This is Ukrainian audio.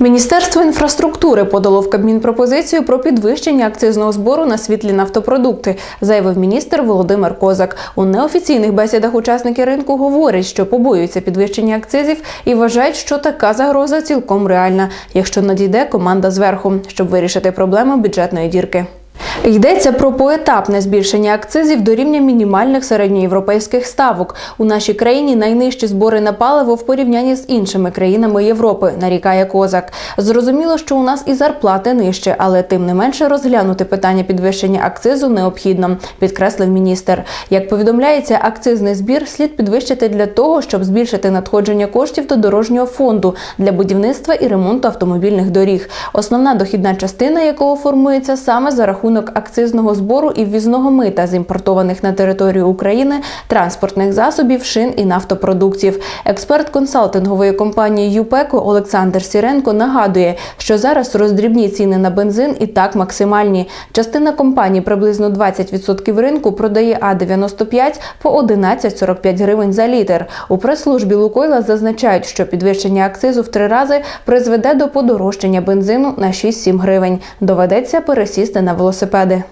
Міністерство інфраструктури подало в Кабмін пропозицію про підвищення акцизного збору на світлі нафтопродукти, заявив міністр Володимир Козак. У неофіційних бесідах учасники ринку говорять, що побоюються підвищення акцизів і вважають, що така загроза цілком реальна, якщо надійде команда зверху, щоб вирішити проблему бюджетної дірки. Йдеться про поетапне збільшення акцизів до рівня мінімальних середньоєвропейських ставок. У нашій країні найнижчі збори на паливо в порівнянні з іншими країнами Європи, нарікає Козак. Зрозуміло, що у нас і зарплати нижче, але тим не менше розглянути питання підвищення акцизу необхідно, підкреслив міністр. Як повідомляється, акцизний збір слід підвищити для того, щоб збільшити надходження коштів до дорожнього фонду для будівництва і ремонту автомобільних доріг. Основна дохідна частина якого формується саме за рахунок акцизного збору і ввізного мита з імпортованих на територію України транспортних засобів, шин і нафтопродуктів. Експерт консалтингової компанії ЮПЕКО Олександр Сіренко нагадує, що зараз роздрібні ціни на бензин і так максимальні. Частина компаній, приблизно 20% ринку, продає А-95 по 11,45 гривень за літр. У прес-службі Лукойла зазначають, що підвищення акцизу в три рази призведе до подорожчання бензину на 6-7 гривень. Доведеться пересісти на pada